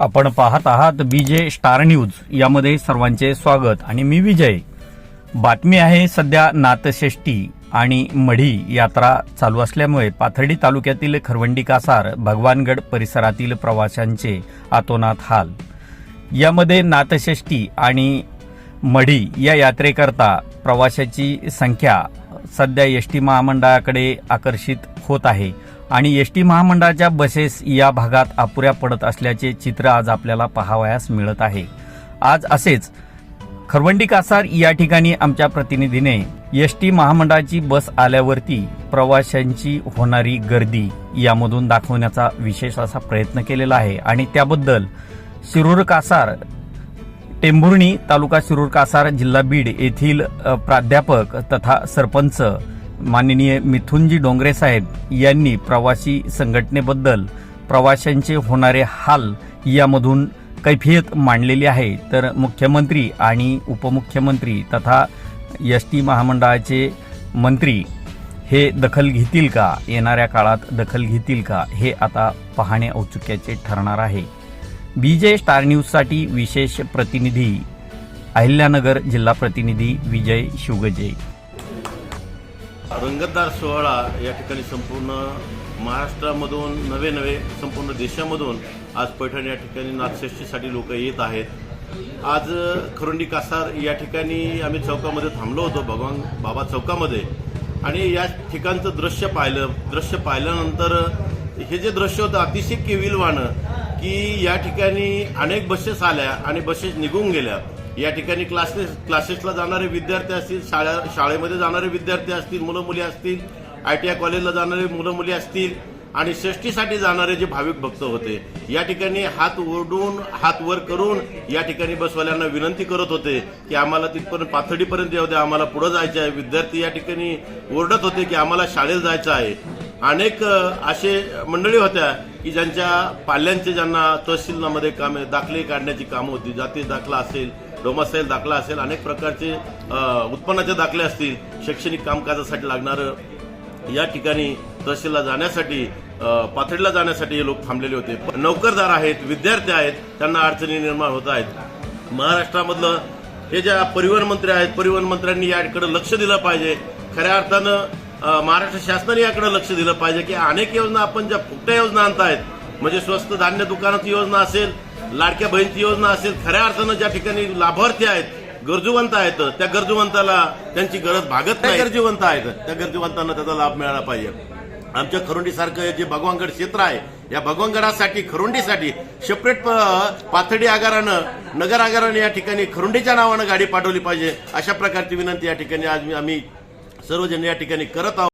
आपण पाहत आहात विजय स्टार न्यूज यामध्ये सर्वांचे स्वागत. आणि मी विजय. बातमी आहे सध्या नाथषष्ठी आणि मढी यात्रा चालू असल्यामुळे पाथर्डी तालुक्यातील खरवंडी कासार भगवानगड परिसरातील प्रवाशांचे आतोनात हाल. यामध्ये नाथषष्ठी आणि मढी या यात्रेकरता प्रवाशाची संख्या सध्या एस टी महामंडळाकडे आकर्षित होत आहे. आणि एस टी महामंडळाच्या बसेस या भागात अपुऱ्या पडत असल्याचे चित्र आज आपल्याला पाहावयास मिळत आहे. आज असेच खरवंडी कासार या ठिकाणी आमच्या प्रतिनिधीने एस टी महामंडळाची बस आल्यावरती प्रवाशांची होणारी गर्दी यामधून दाखवण्याचा विशेष असा प्रयत्न केलेला आहे. आणि त्याबद्दल शिरूर कासार टेंभुर्णी तालुका शिरूर कासार जिल्हा बीड येथील प्राध्यापक तथा सरपंच माननीय मिथुनजी डोंगरे साहेब यांनी प्रवासी संघटनेबद्दल प्रवाशांचे होणारे हाल यामधून कैफियत मांडलेली आहे. तर मुख्यमंत्री आणि उपमुख्यमंत्री तथा एस टी महामंडळाचे मंत्री हे दखल घेतील का? येणाऱ्या काळात दखल घेतील का? हे आता पाहणे औत्सुक्याचे ठरणार आहे. बीजे स्टार न्यूजसाठी विशेष प्रतिनिधी अहिल्यानगर जिल्हा प्रतिनिधी विजय शिवगजे. रंगतदार सोहळा या ठिकाणी संपूर्ण महाराष्ट्रामधून नवे नवे संपूर्ण देशामधून आज पैठण या ठिकाणी नाथषष्टीसाठी लोक येत आहेत. आज खरुंडी कासार या ठिकाणी आम्ही चौकामध्ये थांबलो होतो भगवान बाबा चौकामध्ये. आणि या ठिकाणचं दृश्य पाहिलं दृश्य पाहिल्यानंतर हे जे दृश्य होतं अतिशय केविलवाणं की या ठिकाणी अनेक बसेस आल्या आणि बसेस निघून गेल्या. या ठिकाणी क्लासेस क्लासेसला जाणारे विद्यार्थी असतील शाळा शाळेमध्ये जाणारे विद्यार्थी असतील मुलं मुली असतील आय टी आय कॉलेजला जाणारे मुलं मुली असतील आणि षष्टीसाठी जाणारे जे भाविक भक्त होते या ठिकाणी हात ओढून हात वर करून या ठिकाणी बसवाल्यांना विनंती करत होते की आम्हाला तिथपर्यंत पाथडीपर्यंत येऊ द्या आम्हाला पुढे जायचं आहे. विद्यार्थी या ठिकाणी ओरडत होते की आम्हाला शाळेत जायचं आहे. अनेक असे मंडळी होत्या की ज्यांच्या पाल्यांचे ज्यांना तहसीलमध्ये कामे दाखले काढण्याची कामं होती जाती दाखला असेल डोमासाईल दाखला असेल अनेक प्रकारचे उत्पन्नाचे दाखले असतील शैक्षणिक कामकाजासाठी लागणारं या ठिकाणी तहसीलला जाण्यासाठी पाथरीला जाण्यासाठी हे लोक थांबलेले होते. पण नोकरदार आहेत विद्यार्थी आहेत त्यांना अडचणी निर्माण होत आहेत. महाराष्ट्रामधलं हे ज्या परिवहन मंत्री आहेत परिवहन मंत्र्यांनी याकडे लक्ष दिलं पाहिजे. खऱ्या अर्थानं महाराष्ट्र शासनाने याकडे लक्ष दिलं पाहिजे की अनेक योजना आपण ज्या फुकट्या योजना आणतायत म्हणजे स्वस्त धान्य दुकानाची योजना असेल लाडक्या बहिणीची योजना असेल खऱ्या अर्थानं ज्या ठिकाणी लाभार्थी आहेत गरजूवंत आहेत त्या गरजूवंताला त्यांची गरज भागत नाही. गरजूवंत आहेत. त्या गरजूवंतांना त्याचा लाभ मिळाला पाहिजे. आमच्या खरुंडीसारखं जे भगवानगड क्षेत्र आहे या भगवानगडासाठी खरुंडीसाठी सेपरेट पाथडी आगारानं नगर आगारानं या ठिकाणी खरुंडीच्या नावानं गाडी पाठवली पाहिजे. अशा प्रकारची विनंती या ठिकाणी आज आम्ही सर्वजण या ठिकाणी करत आहोत.